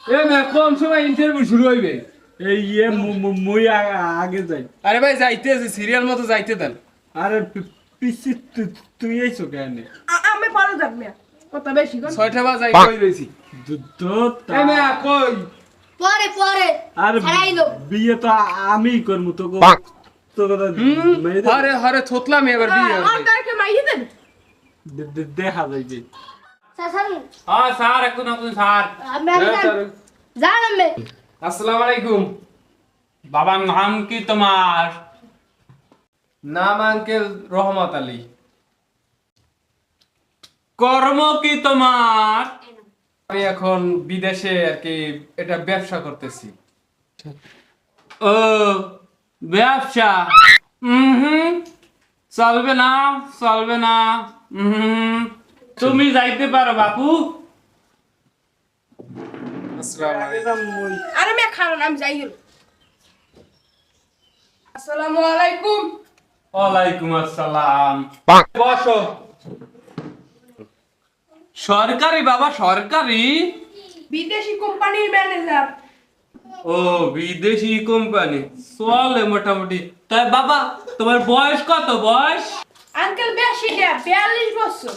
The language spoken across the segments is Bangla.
এ মে কোন সময় ইন্টারভিউ শুরু হইবে। এই ইয়ে মু- মু- মুই আগে যাই। আরে ভাই যাইতে সিরিয়াল মতো যাইতে দেন। আরে পিসি তুই এইছো কেন? আমি পরে যাব মিয়া কত বেশি কোন ছয়টা বাজ কই রইছি? তো এ মে কই? পরে পরে। আর বিয়ে তো আমি করব তোকে তো কথা হুম মেয়ে আরে আরে থতলাম এবার বিয়ে আর হবে মাইয়ে দেন? দে- দে- দেখা যাইবে। হ্যাঁ স্যার? এখন আপনি স্যার। আমি আমি জান- জান আমি আসসালামু আলাইকুম। বাবার নাম কি তোমার? নাম আঙ্কেল রহমত আলী। কর্ম কি তোমার? আমি এখন বিদেশে আর কি এটা ব্যবসা করতেছি। ও ব্যবসা? হুম। চলবে না চলবে না। হুম। তুমি যাইতে পারো বাপু। আরে মিয়া খারান আমি যাই আসসালামু আলাইকুম। ওয়ালাইকুম আসসালাম। বসো। সরকারি বাবা সরকারি? বিদেশি কোম্পানির ম্যানেজার। ও বিদেশি কোম্পানি। চলে মোটামুটি। তাই বাবা তোমার বয়স কত? বয়স? আঙ্কেল বেশি বিয়াল্লিশ বছর।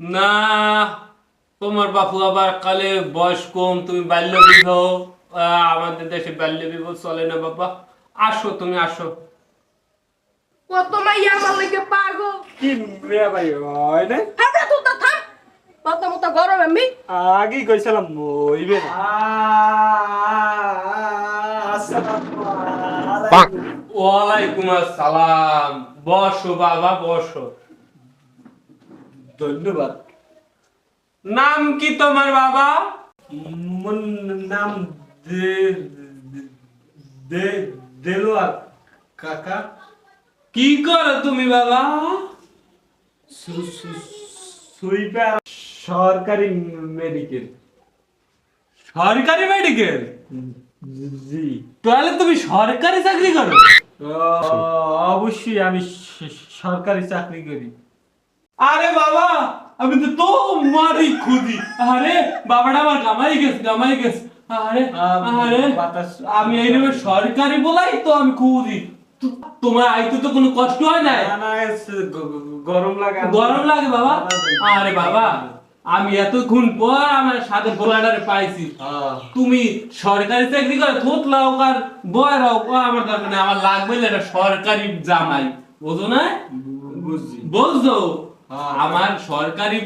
না তোমার বাপু আবার কালে বয়স কম তুমি বাল্য বিবাহ আমাদের দেশে বাল্য বিবাহ চলে না বাবা। আসো তুমি আসো। কত মাইয়া আমার লাগে পাগল কি মেয়ে ভাই হয় না আমরা তো তা থাম। মতো গরম আমি আগেই কইছিলাম আলাইকুম ওয়ালাইকুম আসসালাম। বসো বাবা বসো। ধন্যবাদ। নাম কি তোমার বাবা? নাম দেলোয়ার কাকা। কি করো তুমি বাবা? সুইপার সরকারি মেডিকেল। সরকারি মেডিকেল? জি। তাহলে তুমি সরকারি চাকরি করো? অবশ্যই আমি সরকারি চাকরি করি। আরে বাবা আমি তো তোমারই খুদি আরে বাবাটা আমার গামাই গেছে গামাই গেছে। আরে আরে আমি এই নেবে সরকারি বলাই তো আমি খুদি তোমার আইতে তো কোনো কষ্ট হয় না গরম লাগে গরম লাগে বাবা? আরে বাবা আমি এতক্ষণ পর আমার সাথে গোলাডারে পাইছি। হ্যাঁ। তুমি সরকারি চাকরি করে থোত লাও আর বয়ের হোক আমার দরকার নেই আমার লাগবে না এটা সরকারি জামাই। বুঝো না? বুঝছি। হ্যাঁ। আমার সরকারি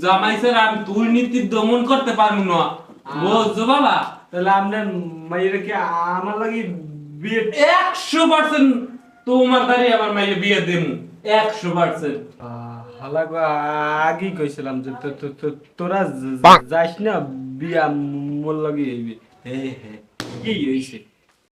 জামাই স্যার আমি দুর্নীতি দমন করতে পারব না। বুঝছ বাবা? তাহলে আপনার মাইয়ের কি আমার লাগি বিয়ে? একশো পার্সেন্ট তোমার দ্বারে আমার মাইয়ে বিয়ে দেবো। একশো পার্সেন্ট। হালাগো আগেই কইছিলাম যে তো- তো- তো- তোরা য- যাইস না বিয়া মোর লাগি হইবে। হে হে। কি হইছে?